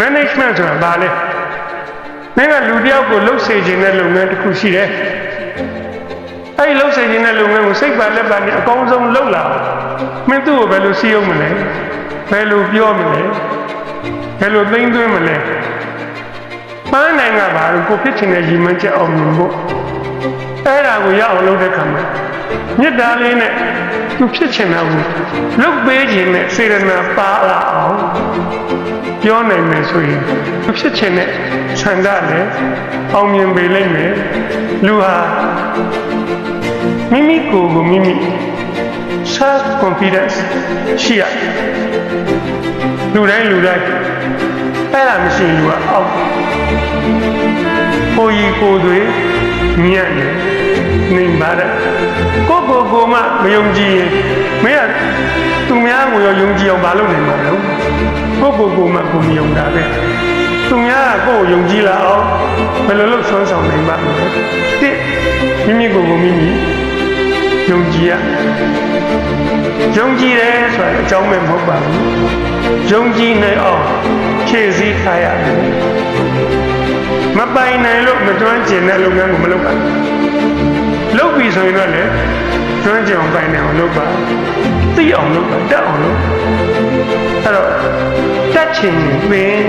management ဆိုတာဘာလဲမင်းကလူတစ်ယောက်ကိုလှုပ်စေခြင်းတဲ့လုပ်ငန်းတစ်ခုရှိတယ်အဲ့ဒီလှုပ်စေခြင်းတဲ့လုပ်ငန်းကိုစိတ်ပါလက်ပါနဲ့အကောင်းဆုံးလုပ်လာအောင်မင်းသူ့ကိုဘယ်လိုစီးအောင်မလဲဘယ်လိုပြောမလဲဘယ်လိုသိမ့်သွင်းမလဲပန်းနိုင်ကဘာလို့ကိုဖြစ်ချင်တဲ့ရည်မှန်းချက်အောင်မြင်ဖို့အဲ့ဒါကိုရအောင်လုပ်တဲ့ခါမှာမေတ္တာလေးနဲ့ သူဖြစ်ချင်တာကိုလုပ်ပေးခြင်းနဲ့စေရနာပါလာအောင်ပြောနိုင်မယ်ဆိုရင်သူဖြစ်ချင်တဲ့ဆန္ဒလည်းအောင်မြင်ပေလိမ့်မယ်လူဟာမိမိကိုယ်ကိုမိမိ self confidence ရှိရလူတိုင်းလူတိုင်းအဲ့ဒါမရှိရင်လူကအောက်ကိုကြီးကိုယ်တွေညံ့နေနေပါတဲ့ကိုကို ကိုမှမယုံကြည်ရင်မင်းကသူများကိုရောယုံကြည်အောင်မလုပ်နိုင်ပါဘူးကိုကိုကိုမှကိုမယုံတာပဲသူများကကိုယ်ကိုယုံကြည်လာအောင်ဘယ်လိုလုပ်ဆွမ်းဆောင်နိုင်ပါ့မလဲတစ်မိမိကိုယ်ကိုမိမိယုံကြည်ရယုံကြည်တယ်ဆိုတာအကြောင်းပဲမဟုတ်ပါဘူးယုံကြည်နိုင်အောင်ဖြည့်ဆည်းထားရတယ်မပိုင်နိုင်လို့မတွန်းကျင်တဲ့လုပ်ငန်းကိုမလုပ်ပါဘူးလုပ်ပြီဆိုရင်တော့လေ တွန်းကျင်အောင်ပိုင်နိုင်အောင်လုပ်ပါသိအောင်လုပ်ပါတတ်အောင်လုပ်အဲ့တော့တတ်ချင်ရင်ပင်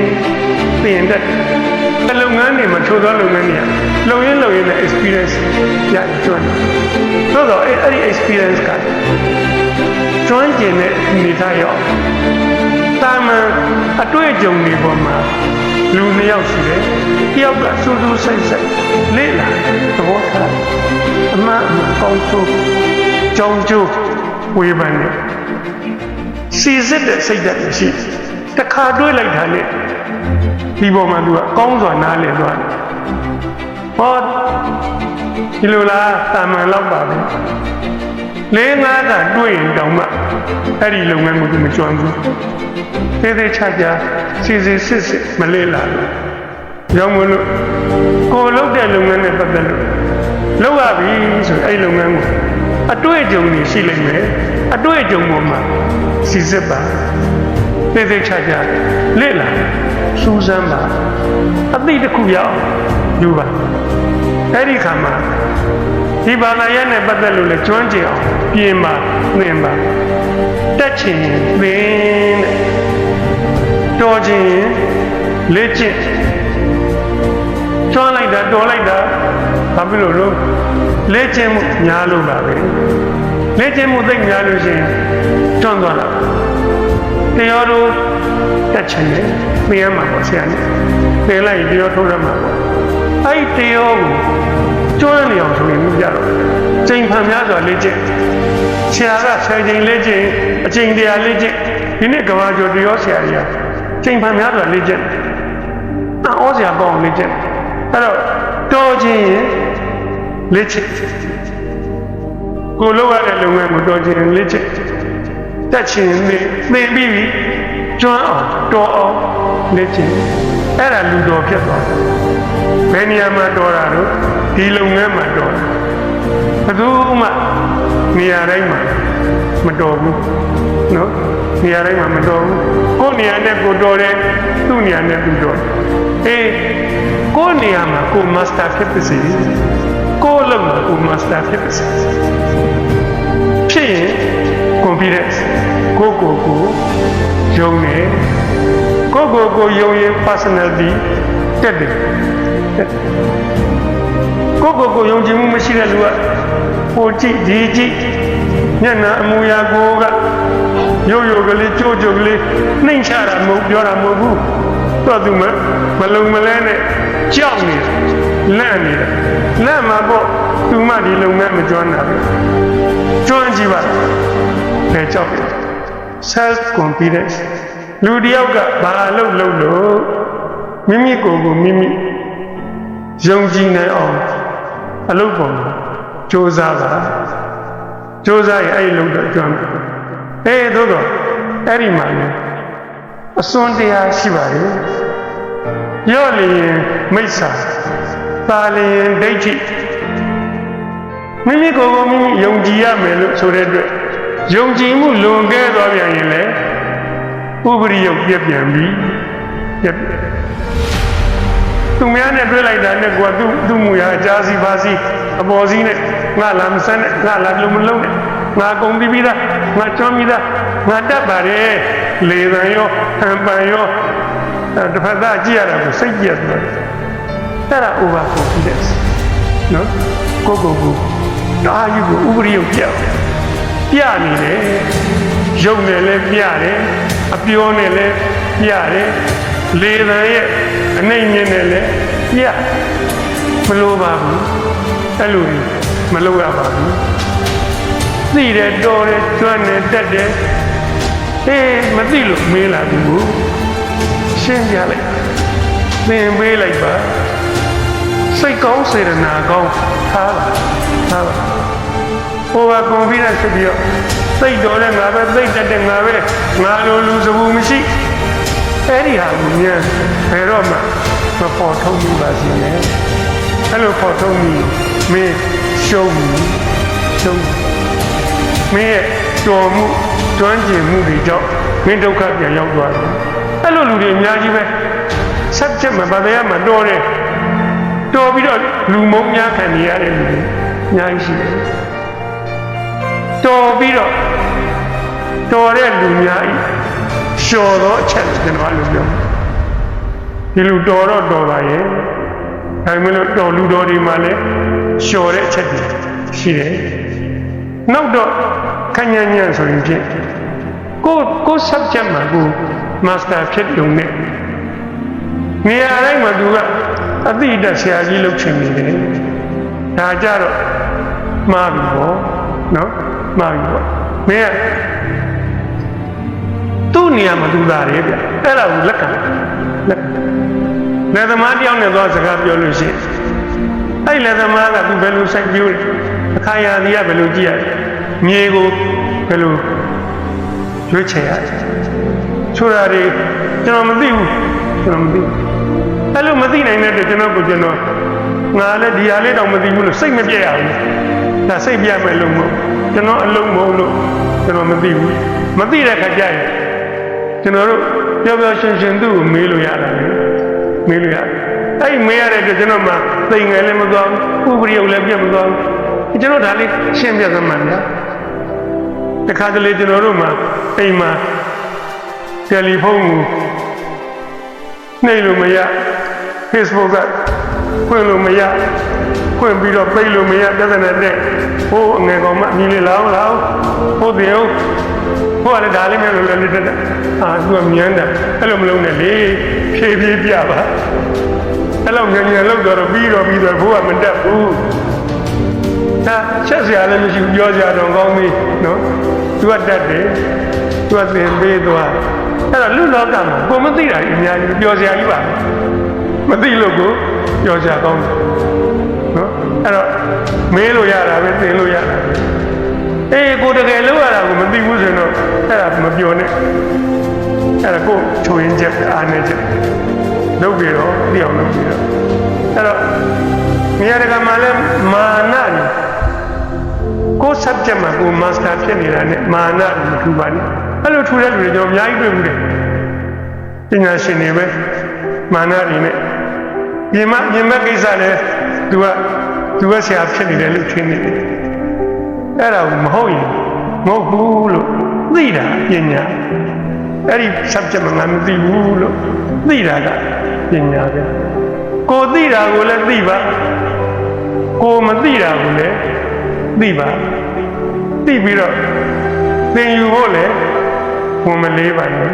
ပင်တတ်တယ်လုပ်ငန်းတွေမှာချိုးသောလုပ်ငန်းတွေကလုံရင်းလုံရင်းနဲ့ experience ရကျွမ်းတယ်သို့တော့အဲ့အဲ့ဒီ experience ကကျွမ်းကျင်တဲ့အနေထားရောက်တာမန်အတွေ့အကြုံတွေပေါ်မှာ လူနှစ်ယောက်ရှိတယ်တယောက်ကစူးစူးဆိုင်ဆိုင်လေးလာသဘောထားအမှန်အမှန်ကောင်းဆိုးကြောင်းကျိုးဝေဖန်တယ်စီစစ်တဲ့စိတ်ဓာတ်ရှိတခါတွေးလိုက်တာနဲ့ဒီပေါ်မှာသူကကောင်းစွာနားလည်သွားတယ်ဟောဒီလိုလားတာမန်လောက်ပါပဲ လေးငါးကတွေ့ရင်တောင်မှအဲ့ဒီလုပ်ငန်းကိုသူမကျွမ်းဘူးသေးသေးချာချာစီစီစစ်စစ်မလေးလာဘူးကြောင့်မလို့ကိုယ်လုပ်တဲ့လုပ်ငန်းနဲ့ပတ်သက်လို့လုပ်ရပြီဆိုအဲ့ဒီလုပ်ငန်းကိုအတွေ့အကြုံတွေရှိလိမ့်မယ်အတွေ့အကြုံပေါ်မှာစီစစ်ပါသေးသေးချာချာလေ့လာစူးစမ်းပါအသိတစ်ခုရအောင်ယူပါအဲ့ဒီခါမှာ ဒီဘာသာရပ်နဲ့ပတ်သက်လို့လည်းကျွမ်းကျင်အောင်ပြင်ပါသင်ပါတက်ချင်ရင်သင်တဲ့တော်ချင်ရင်လေ့ကျင့်ကျွမ်းလိုက်တာတော်လိုက်တာဘာဖြစ်လို့လို့လေ့ကျင့်မှုများလို့ပါပဲလေ့ကျင့်မှုသိပ်များလို့ရှိရင်ကျွမ်းသွားတာတရားတော်တက်ချင်တယ်သင်ရမှာပေါ့ဆရာကြီးသင်လိုက်တရားထိုးရမှာပေါ့အဲ့ဒီတရားကို ကျွမ်းနေအောင်ဆိုရင်ကြတော့ချိန်ဖန်များစွာလေ့ကျင့်ဆရာကဆယ်ချိန်လေ့ကျင့်အချိန်တရာလေ့ကျင့်ဒီနေ့ကဘာကျော်တရားဆရာကြီးကချိန်ဖန်များစွာလေ့ကျင့်အော်ဆရာကောင်းလေ့ကျင့်အဲ့တော့တော်ခြင်းရင်လေ့ကျင့်ကိုလောက်ရတဲ့လုပ်ငန်းကိုတော်ခြင်းလေ့ကျင့်တက်ခြင်းနေသင်ပြီးပြီကျွမ်းအောင်တော်အောင်လေ့ကျင့်အဲ့ဒါလူတော်ဖြစ်သွားတယ် ဘယ်နေရာမှာတော်တာတော့ဒီလုပ်ငန်းမှာတော်တာဘယ်သူမှနေရာတိုင်းမှာမတော်ဘူးနော်နေရာတိုင်းမှာမတော်ဘူးကိုယ်နေရာနဲ့ကိုတော်တယ်သူ့နေရာနဲ့သူတော်တယ်အေးကိုယ်နေရာမှာကိုမစတာဖြစ်ပါစေကိုယ်လုံးမှာကိုမစတာဖြစ်ပါစေဖြစ်ရင် confidence ကိုကိုကိုယုံနေကိုကိုကိုယုံရင် personality တက်တယ်တ က်တယ်ကိုကိုကိုယုံကြည်မှုမရှိတဲ့လူကဟိုကြည့်ဒီကြည့်ညနာအမူအရာကိုကရိုးရိုးကလေးကြိုးကြိုးကလေးနှိမ်ချတာမဟုတ်ပြောတာမဟုတ်ဘူးတော့သူမမလုံမလဲနဲ့ကြောက်နေတယ်လန့်နေတယ်လန့်မှာပေါ့သူမှဒီလုံငန်းမကျွမ်းတာပဲကျွမ်းကြည့်ပါဘယ်ကြောက်လဲ self confidence လူတစ်ယောက်ကဘာလို့လုပ်လို့မိမိကိုယ်ကိုမိမိ ယုံကြည်နိုင်အောင်အလုပ်ပေါ်မှာစူးစမ်းပါစူးစမ်းရင်အဲ့ဒီလုပ်တော့ကျွမ်းပြီအဲသို့တော့အဲ့ဒီမှာလည်းအစွန်းတရားရှိပါလေရော့လျင်မိစ္ဆာပါလျင်ဒိဋ္ဌိမိမိကိုယ်ကိုမိမိယုံကြည်ရမယ်လို့ဆိုတဲ့အတွက်ယုံကြည်မှုလွန်ကဲသွားပြန်ရင်လည်းဥပရိယုတ်ပြည့်ပြန်ပြီပြည့် သူများနဲ့တွေ့လိုက်တာနဲ့ကိုကသူ့သူ့မူရအကြားစီပါစီအပေါ်စီနဲ့ငါလာမစမ်းနဲ့ငါလာလုံးမလုံးနဲ့ငါကုန်ပြီးပြီးသားငါချောပြီးသားငါတတ်ပါတယ်လေတန်ရောဟန်ပန်ရောအဲတစ်ဖက်သားကြည့်ရတာကိုစိတ်ကြက်သွားတယ်အဲ့ဒါ over confidence နော်ကိုကိုကိုဒါယူကိုဥပရိယပြတ်ပြနေတယ်ရုပ်နဲ့လည်းပြတယ်အပြောနဲ့လည်းပြတယ်လေတန်ရဲ့ အနှိမ့်မြင့်နဲ့လည်းပြမလိုပါဘူးအဲ့လိုမလိုရပါဘူးသိတယ်တော်တယ်ကျွမ်းတယ်တက်တယ်အေးမသိလို့မေးလာဘူးကိုရှင်းပြလိုက်သင်ပေးလိုက်ပါစိတ်ကောင်းစေရနာကောင်းထားပါထားပါဟိုကကွန်ဖီဒန့်ဖြစ်ပြီးတော့စိတ်တော်တဲ့ငါပဲသိတ်တက်တဲ့ငါပဲငါလိုလူစဘူးမရှိ အဲ့ဒီဟာကိုမြန်ဘယ်တော့မှမပေါ်ထုတ်မိပါစေနဲ့အဲ့လိုပေါ်ထုတ်မိမင်းရှုံးပြီရှုံးပြီမင်းရဲ့တော်မှုကျွမ်းကျင်မှုတွေကြောင့်မင်းဒုက္ခပြန်ရောက်သွားတယ်အဲ့လိုလူတွေအများကြီးပဲဆက်ချက်မှာဗာတရားမှာတော်တယ်တော်ပြီးတော့လူမုံများခံနေရတဲ့လူတွေအများကြီးရှိတယ်တော်ပြီးတော့တော်တဲ့လူများဤ လျှော်သောအချက်ကျွန်တော်အဲ့လိုပြောဒီလူတော်တော့တော်ပါရဲ့ဒါပေမဲ့လို့တော်လူတော်တွေမှာလည်းလျှော်တဲ့အချက်တွေရှိတယ်နောက်တော့ခញ្ញညံ့ဆိုရင်ဖြင့်ကိုကို subject မှာကို master ဖြစ်ုံနဲ့နေရာတိုင်းမှာသူကအတိအတဆရာကြီးလုပ်ချင်နေတယ်ဒါကြတော့မှားပြီပေါ့နော်မှားပြီပေါ့မင်းက သူ့နေရာမှာသူသားတယ်ဗျအဲ့ဒါကိုလက်ခံလက်လက်သမားတယောက်နဲ့သွားစကားပြောလို့ရှိရင်အဲ့လက်သမားကသူဘယ်လိုစိုက်ပြိုးလဲအခါရာဒီကဘယ်လိုကြည့်ရလဲမြေကိုဘယ်လိုရွေးချယ်ရလဲဆိုတာတွေကျွန်တော်မသိဘူးကျွန်တော်မသိဘူးအဲ့လိုမသိနိုင်တဲ့အတွက်ကျွန်တော်ကိုကျွန်တော်ငါလည်းဒီဟာလေးတော့မသိဘူးလို့စိတ်မပြည့်ရဘူးဒါစိတ်ပြတ်မဲ့လို့မဟုတ်ကျွန်တော်အလုံးမဟုတ်လို့ကျွန်တော်မသိဘူးမသိတဲ့ခါကျရင် ကျွန်တော်တို့ပြောပြောရှင်းရှင်းသူ့ကိုမေးလို့ရတာလေမေးလို့ရတယ်အဲ့ဒီမေးရတဲ့အတွက်ကျွန်တော်မှသိငယ်လည်းမသွားဘူးဥပရိယုတ်လည်းပြတ်မသွားဘူးကျွန်တော်ဒါလေးရှင်းပြသမှန်ဗျာတခါတလေကျွန်တော်တို့မှအိမ်မှာတယ်လီဖုန်းကိုနှိပ်လို့မရ Facebook ကဖွင့်လို့မရဖွင့်ပြီးတော့ပိတ်လို့မရပြဿနာတဲ့ဟိုအငယ်ကောင်မအမီလေးလောင်းလောင်းဟိုတယ် ဟိုကလည်းဒါလေးမဲ့လို့လည်းတက်တက်အာသူကမြန်းတယ်အဲ့လိုမလုပ်နဲ့လေဖြည်းဖြည်းပြပါအဲ့လိုညံ့ညံ့လောက်တော့ပြီးတော့ပြီးတော့ဘိုးကမတက်ဘူးဒါချက်စရာလည်းမရှိဘူးပြောစရာတော့ကောင်းပြီနော်သူကတက်တယ်သူကသင်ပေးသွားအဲ့တော့လူလောကမှာကိုမသိတာကြီးအများကြီးပြောစရာကြီးပါမသိလို့ကိုပြောစရာကောင်းတယ်နော်အဲ့တော့မေးလို့ရတာပဲသင်လို့ရတာပဲ အေးကိုတကယ်လို့ရတာကိုမသိဘူးဆိုရင်တော့အဲ့ဒါမပြောနဲ့အဲ့ဒါကိုချိုးရင်ချက်အားနေချက်လုပ်ပြီးတော့သိအောင်လုပ်ပြီးတော့အဲ့တော့နေရာတကာမှာလဲမာနနေကို subject မှာကို master ဖြစ်နေတာနဲ့မာနမထူပါနဲ့အဲ့လိုထူတဲ့လူတွေကျွန်တော်အများကြီးတွေ့ဘူးတယ်ပညာရှင်တွေပဲမာနတွေနဲ့ပြင်မပြင်မကိစ္စလဲသူကသူကဆရာဖြစ်နေတယ်လို့ထင်နေတယ် အဲ့ဒါမဟုတ်ရင်မဟုတ်ဘူးလို့သိတာပညာအဲ့ဒီ subject မှာငါမသိဘူးလို့သိတာကပညာပဲကိုသိတာကိုလည်းသိပါကိုမသိတာကိုလည်းသိပါသိပြီးတော့သင်ယူဖို့လည်းဝင်မလေးပါနဲ့